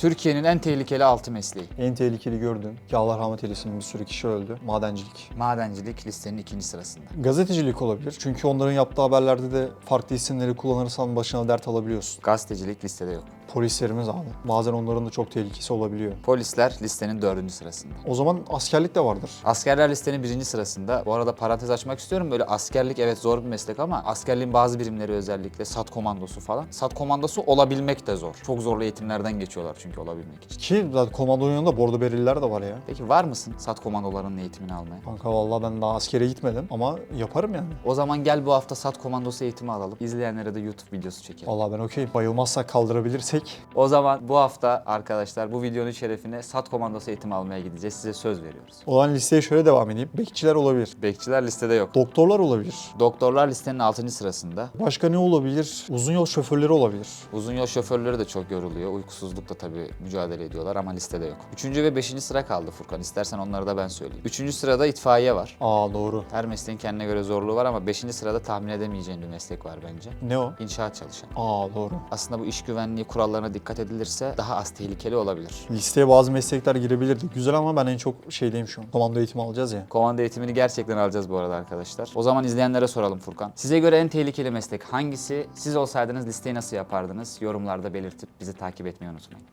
Türkiye'nin en tehlikeli altı mesleği. En tehlikeli gördüğüm ki Allah rahmet eylesin bir sürü kişi öldü. Madencilik. Madencilik listenin ikinci sırasında. Gazetecilik olabilir. Çünkü onların yaptığı haberlerde de farklı isimleri kullanırsan başına dert alabiliyorsun. Gazetecilik listede yok. Polislerimiz abi. Bazen onların da çok tehlikesi olabiliyor. Polisler listenin dördüncü sırasında. O zaman askerlik de vardır. Askerler listenin birinci sırasında. Bu arada parantez açmak istiyorum. Böyle askerlik evet zor bir meslek ama askerliğin bazı birimleri özellikle SAT komandosu falan. SAT komandosu olabilmek de zor. Çok zorlu eğitimlerden geçiyorlar çünkü olabilmek için. Ki zaten komandonun yanında bordo bereliler de var ya. Peki var mısın SAT komandolarının eğitimini almaya? Kanka vallahi ben daha askere gitmedim ama yaparım yani. O zaman gel bu hafta SAT komandosu eğitimi alalım. İzleyenlere de YouTube videosu çekelim. Vallahi ben okey. Bayılmazsak kaldırabilirsek. O zaman bu hafta arkadaşlar bu videonun şerefine SAT komandosu eğitimi almaya gideceğiz. Size söz veriyoruz. O zaman listeye şöyle devam edeyim. Bekçiler olabilir. Bekçiler listede yok. Doktorlar olabilir. Doktorlar listenin 6. sırasında. Başka ne olabilir? Uzun yol şoförleri olabilir. Uzun yol şoförleri de çok yoruluyor. Uykusuzlukla tabii mücadele ediyorlar ama listede yok. Üçüncü ve beşinci sıra kaldı Furkan. İstersen onları da ben söyleyeyim. Üçüncü sırada itfaiye var. Aa doğru. Her mesleğin kendine göre zorluğu var ama beşinci sırada tahmin edemeyeceğin bir meslek var bence. Ne o? İnşaat çalışan. Aa doğru. Aslında bu iş güvenliği kurallarına dikkat edilirse daha az tehlikeli olabilir. Listeye bazı meslekler girebilirdi. Güzel ama ben en çok şeydeyim şu an. Komando eğitimi alacağız ya. Komando eğitimini gerçekten alacağız bu arada arkadaşlar. O zaman izleyenlere soralım Furkan. Size göre en tehlikeli meslek hangisi? Siz olsaydınız listeyi nasıl yapardınız? Yorumlarda belirtip bizi takip etmeyi unutmayın.